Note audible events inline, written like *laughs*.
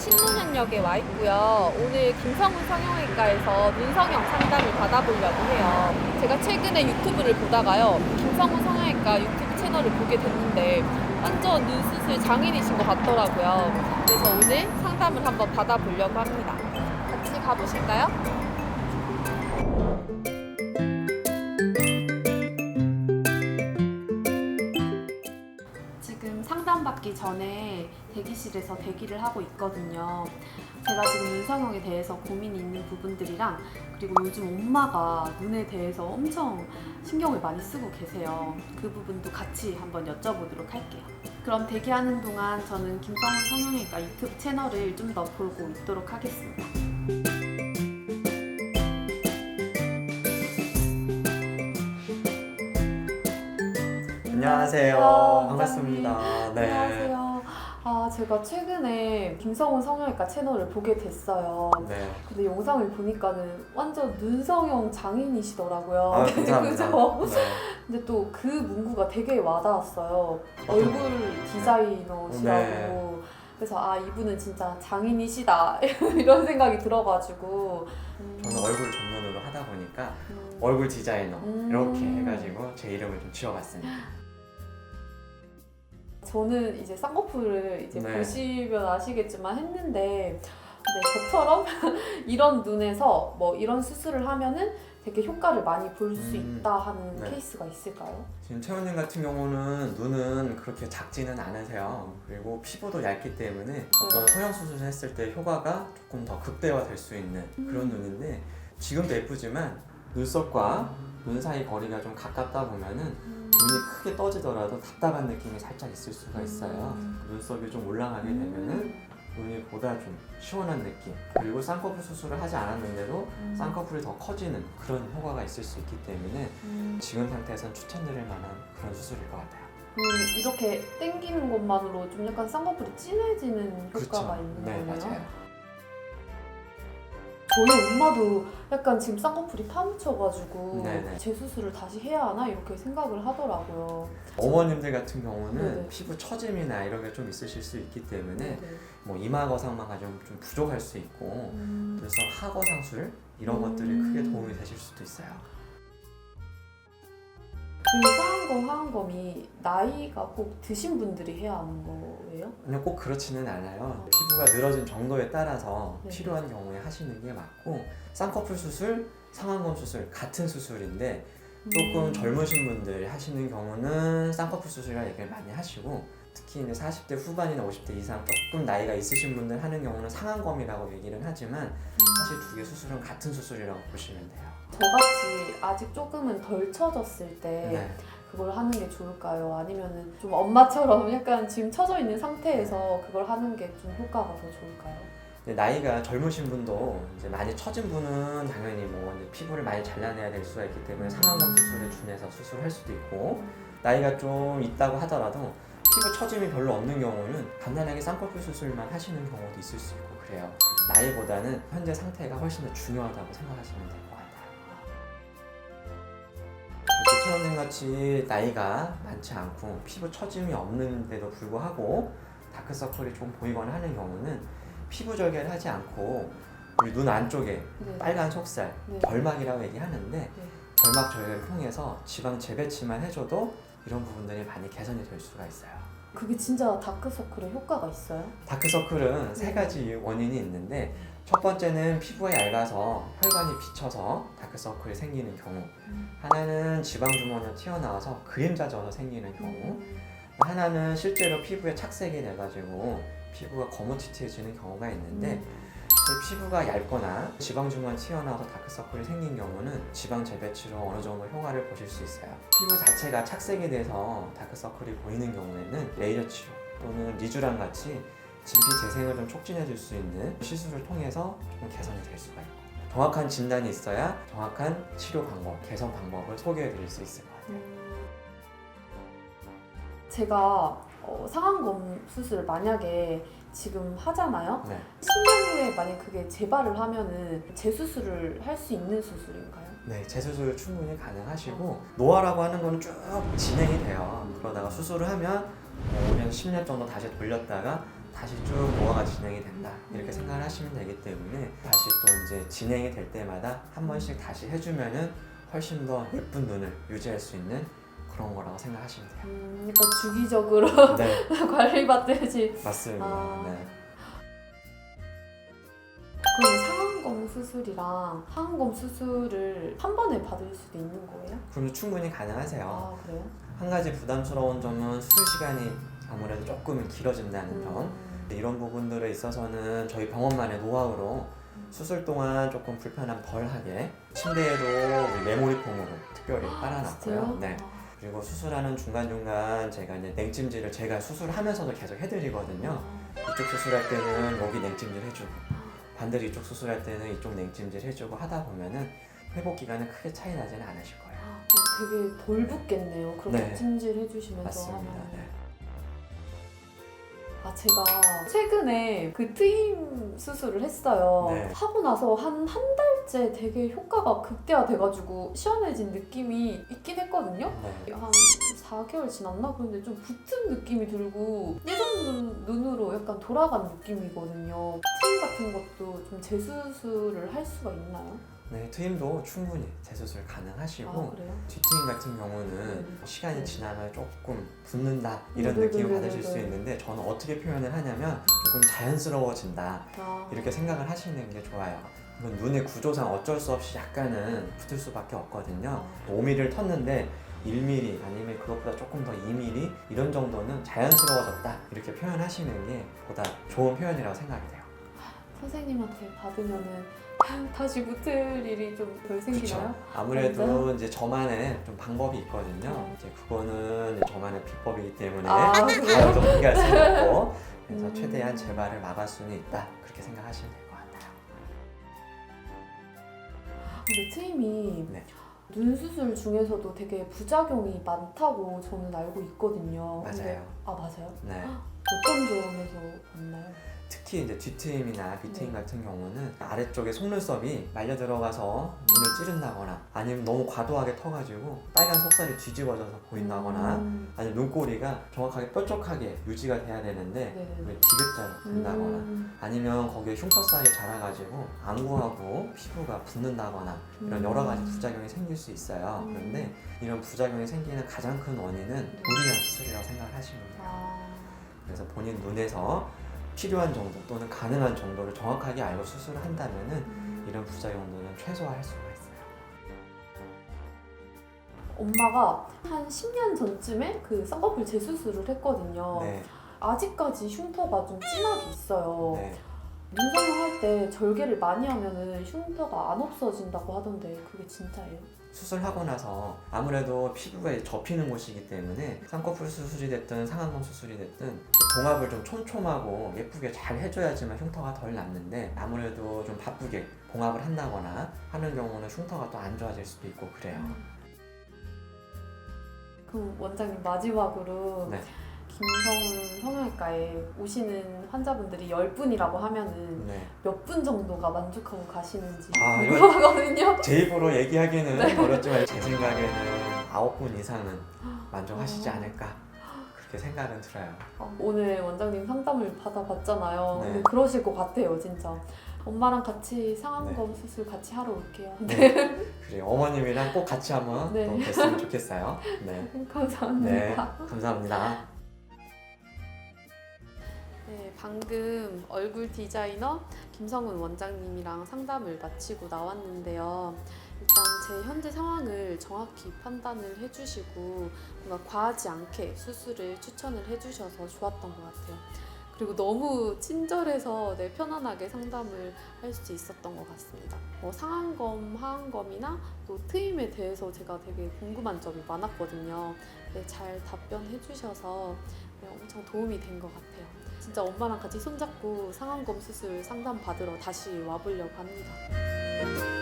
신논현역에 와 있고요. 오늘 김성훈 성형외과에서 눈성형 상담을 받아보려고 해요. 제가 최근에 유튜브를 보다가요. 김성훈 성형외과 유튜브 채널을 보게 됐는데 완전 눈 수술 장인이신 것 같더라고요. 그래서 오늘 상담을 한번 받아보려고 합니다. 같이 가보실까요? 전에 대기실에서 대기를 하고 있거든요. 제가 지금 눈성형에 대해서 고민이 있는 부분들이랑 그리고 요즘 엄마가 눈에 대해서 엄청 신경을 많이 쓰고 계세요. 그 부분도 같이 한번 여쭤보도록 할게요. 그럼 대기하는 동안 저는 김성훈 성형외과 유튜브 채널을 좀 더 보고 있도록 하겠습니다. 안녕하세요. 안녕하세요, 반갑습니다. 네. 안녕하세요. 아, 제가 최근에 김성훈 성형외과 채널을 보게 됐어요. 네. 근데 영상을 보니까는 완전 눈성형 장인이시더라고요. 아. *laughs* 그죠? 네. 근데 또 그 문구가 되게 와닿았어요. 얼굴 디자이너시라고. 네. 그래서 아 이분은 진짜 장인이시다 *laughs* 이런 생각이 들어가지고. 음, 저는 얼굴 전문으로 하다 보니까 음, 얼굴 디자이너 음. 이렇게 해가지고 제 이름을 좀 지어봤습니다. 저는 이제 쌍꺼풀을 이제 네. 보시면 아시겠지만 했는데 근데 저처럼 *laughs* 이런 눈에서 뭐 이런 수술을 하면은 되게 효과를 많이 볼 수 음. 있다 하는 네. 케이스가 있을까요? 지금 채원님 같은 경우는 눈은 그렇게 작지는 않으세요. 그리고 피부도 얇기 때문에 어떤 성형 수술을 했을 때 효과가 조금 더 극대화될 수 있는 그런 음. 눈인데 지금도 예쁘지만 눈썹과 눈 사이 거리가 좀 가깝다 보면은 눈이 크게 떠지더라도 답답한 느낌이 살짝 있을 수가 있어요. 음. 눈썹이 좀 올라가게 되면은 눈이 보다 좀 시원한 느낌 그리고 쌍꺼풀 수술을 하지 않았는데도 음. 쌍꺼풀이 더 커지는 그런 효과가 있을 수 있기 때문에 음. 지금 상태에서는 추천드릴 만한 그런 수술일 것 같아요. 음, 이렇게 당기는 것만으로 좀 약간 쌍꺼풀이 진해지는 효과가 있는 네 거네요. 맞아요. 저희 엄마도 약간 지금 쌍꺼풀이 파묻혀가지고 네네. 재수술을 다시 해야 하나 이렇게 생각을 하더라고요. 어머님들 같은 경우는 네네. 피부 처짐이나 이런 게 좀 있으실 수 있기 때문에 네네. 뭐 이마 거상만 가지고 좀 부족할 수 있고 음. 그래서 하거상술 이런 음. 것들이 크게 도움이 되실 수도 있어요. 그 상한검, 하한검이 나이가 꼭 드신 분들이 해야 하는 거예요? 그냥 꼭 그렇지는 않아요. 피부가 늘어진 정도에 따라서 네. 필요한 경우에 하시는 게 맞고 쌍꺼풀 수술, 상안검 수술 같은 수술인데 조금 음. 젊으신 분들이 하시는 경우는 쌍꺼풀 수술이라 얘기를 많이 하시고 특히 이제 40대 후반이나 50대 이상 조금 나이가 있으신 분들 하는 경우는 상안검이라고 얘기를 하지만 사실 두 개 수술은 같은 수술이라고 보시면 돼요. 저같이 아직 조금은 덜 처졌을 때 네. 그걸 하는 게 좋을까요? 아니면은 좀 엄마처럼 약간 지금 처져 있는 상태에서 그걸 하는 게 좀 효과가 더 좋을까요? 나이가 젊으신 분도 이제 많이 처진 분은 당연히 뭐 이제 피부를 많이 잘라내야 될 수가 있기 때문에 상안검 수술에 준해서 수술할 수도 있고 나이가 좀 있다고 하더라도 피부 처짐이 별로 없는 경우는 간단하게 쌍꺼풀 수술만 하시는 경우도 있을 수 있고 그래요. 나이보다는 현재 상태가 훨씬 더 중요하다고 생각하시면 될것 같아요. 태어난 같이 나이가 많지 않고 피부 처짐이 없는데도 불구하고 다크서클이 좀 보이거나 하는 경우는 피부 절개를 하지 않고 우리 눈 안쪽에 네. 빨간 속살, 네. 결막이라고 얘기하는데 결막 절개를 통해서 지방 재배치만 해줘도 이런 부분들이 많이 개선이 될 수가 있어요. 그게 진짜 다크서클에 효과가 있어요? 다크서클은 세 네. 가지 원인이 있는데 첫 번째는 피부가 얇아서 혈관이 비쳐서 다크서클이 생기는 경우 하나는 지방주머니가 튀어나와서 그림자 져서 생기는 경우 음. 하나는 실제로 피부에 착색이 돼가지고 피부가 거무튀튀해지는 경우가 있는데 음. 그 피부가 얇거나 지방주머니 튀어나와서 다크서클이 생긴 경우는 지방 재배치로 어느 정도 효과를 보실 수 있어요. 피부 자체가 착색이 돼서 다크서클이 보이는 경우에는 레이저 치료 또는 리쥬랑 같이 진피 재생을 좀 촉진해 줄 수 있는 시술을 통해서 좀 개선이 될 수가 있고 정확한 진단이 있어야 정확한 치료 방법, 개선 방법을 소개해 드릴 수 있을 것 같아요. 음. 제가 어, 상안검 수술 만약에 지금 하잖아요. 네. 10년 후에 만약 그게 재발을 하면은 재수술을 할 수 있는 수술인가요? 네, 재수술 충분히 가능하시고 노화라고 하는 거는 쭉 진행이 돼요. 그러다가 수술을 하면 뭐 5년, 10년 정도 다시 돌렸다가 다시 쭉 노화가 진행이 된다 이렇게 생각을 하시면 되기 때문에 다시 또 이제 진행이 될 때마다 한 번씩 다시 해주면은 훨씬 더 예쁜 눈을 유지할 수 있는 그런 거라고 생각하시면 돼요. 음, 그러니까 주기적으로 *laughs* 네, *laughs* 관리받듯이 맞습니다. 아. 네. 그럼 상안검 수술이랑 하안검 수술을 한 번에 받을 수도 있는 거예요? 그럼 충분히 가능하세요. 아 그래요? 한 가지 부담스러운 점은 수술 시간이 아무래도 조금 길어진다는 점. 음. 이런 부분들에 있어서는 저희 병원만의 노하우로 수술 동안 조금 불편함 덜하게 침대에도 우리 메모리 폼으로 특별히 깔아놨고요. 진짜요? 네. 아. 그리고 수술하는 중간중간 제가 이제 냉찜질을 제가 수술하면서도 계속 해드리거든요. 이쪽 수술할 때는 여기 냉찜질 해주고 반대로 이쪽 수술할 때는 이쪽 냉찜질 해주고 하다 보면은 회복 기간은 크게 차이 나지는 않으실 거예요. 어, 되게 덜 붓겠네요. 그렇게 네. 찜질 해 주시면서 맞습니다. 하면. 네. 아 제가 최근에 그 트임 수술을 했어요. 네. 하고 나서 한 한 달째 되게 효과가 극대화돼가지고 시원해진 느낌이 있긴 했거든요. 네. 한 4개월 지났나? 그런데 좀 붙은 느낌이 들고 예전 눈, 눈으로 약간 돌아간 느낌이거든요. 트임 같은 것도 좀 재수술을 할 수가 있나요? 네, 트임도 충분히 재수술 가능하시고 아 그래요? 뒤트임 같은 경우는 네. 시간이 네. 지나면 조금 붓는다 이런 네, 네, 느낌을 네, 받으실 네, 수 네. 있는데 저는 어떻게 표현을 하냐면 조금 자연스러워진다 아, 이렇게 생각을 하시는 게 좋아요. 이건 눈의 구조상 어쩔 수 없이 약간은 붙을 수밖에 없거든요. 5mm를 텄는데 1mm 아니면 그것보다 조금 더 2mm 이런 정도는 자연스러워졌다 이렇게 표현하시는 게 보다 좋은 표현이라고 생각이 돼요. 선생님한테 받으면은 *laughs* 다시 붙을 일이 좀 덜 생기나요? 아무래도 이제 저만의 좀 방법이 있거든요. 네. 이제 그거는 저만의 비법이기 때문에 아, *laughs* 그래요? 공개할 수는 없고 *laughs* 그래서 음. 최대한 재발을 막을 수는 있다 그렇게 생각하시면 될 것 같아요. 근데 트임이 네. 눈 수술 중에서도 되게 부작용이 많다고 저는 알고 있거든요. 근데- 맞아요. 아 맞아요? 네. 어떤 점에서 맞나요? 특히 이제 뒤트임이나 비트임 네. 같은 경우는 아래쪽에 속눈썹이 말려 들어가서 눈을 찌른다거나 아니면 너무 과도하게 터가지고 빨간 속살이 뒤집어져서 보인다거나 음, 아니면 눈꼬리가 정확하게 뾰족하게 유지가 돼야 되는데 네네네. 왜 디귿자로 된다거나 음, 아니면 거기에 흉터살이 자라가지고 안구하고 피부가 붓는다거나 이런 음. 여러 가지 부작용이 생길 수 있어요. 음. 그런데 이런 부작용이 생기는 가장 큰 원인은 무리한 수술이라고 생각을 하시면 돼요. 아, 그래서 본인 눈에서 필요한 정도 또는 가능한 정도를 정확하게 알고 수술을 한다면은 음. 이런 부작용들은 최소화할 수가 있어요. 엄마가 한 10년 전쯤에 그 쌍꺼풀 재수술을 했거든요. 네, 아직까지 흉터가 좀 진하게 있어요. 네. 눈성형 할때 절개를 많이 하면은 흉터가 안 없어진다고 하던데 그게 진짜예요? 수술하고 나서 아무래도 피부가 접히는 곳이기 때문에 쌍꺼풀 수술이 됐든 상안검 수술이 됐든 봉합을 좀 촘촘하고 예쁘게 잘 해줘야지만 흉터가 덜 남는데 아무래도 좀 바쁘게 봉합을 한다거나 하는 경우는 흉터가 또 안 좋아질 수도 있고 그래요. 그 원장님 마지막으로 네. 김성훈 성형외과에 오시는 환자분들이 10분이라고 하면은 네. 몇 분 정도가 만족하고 가시는지 아, 이거- 궁금하거든요. *laughs* 제 입으로 얘기하기는 네. 어렵지만 제 생각에는 아홉 분 이상은 만족하시지 어. 않을까 그렇게 생각은 들어요. 어, 오늘 원장님 상담을 받아봤잖아요. 네. 근데 그러실 것 같아요, 진짜. 엄마랑 같이 상안검 수술 같이 하러 올게요. 네. 그래 어머님이랑 꼭 같이 한번 네. 또 뵀으면 좋겠어요. 네. *laughs* 감사합니다. 네. 감사합니다. 네, 방금 얼굴 디자이너 김성훈 원장님이랑 상담을 마치고 나왔는데요. 일단 제 현재 상황을 정확히 판단을 해주시고 뭔가 과하지 않게 수술을 추천을 해주셔서 좋았던 것 같아요. 그리고 너무 친절해서 네, 편안하게 상담을 할 수 있었던 것 같습니다. 뭐 상안검, 하안검이나 또 트임에 대해서 제가 되게 궁금한 점이 많았거든요. 네, 잘 답변해 주셔서 네, 엄청 도움이 된 것 같아요. 진짜 엄마랑 같이 손잡고 상안검 수술 상담 받으러 다시 와보려고 합니다.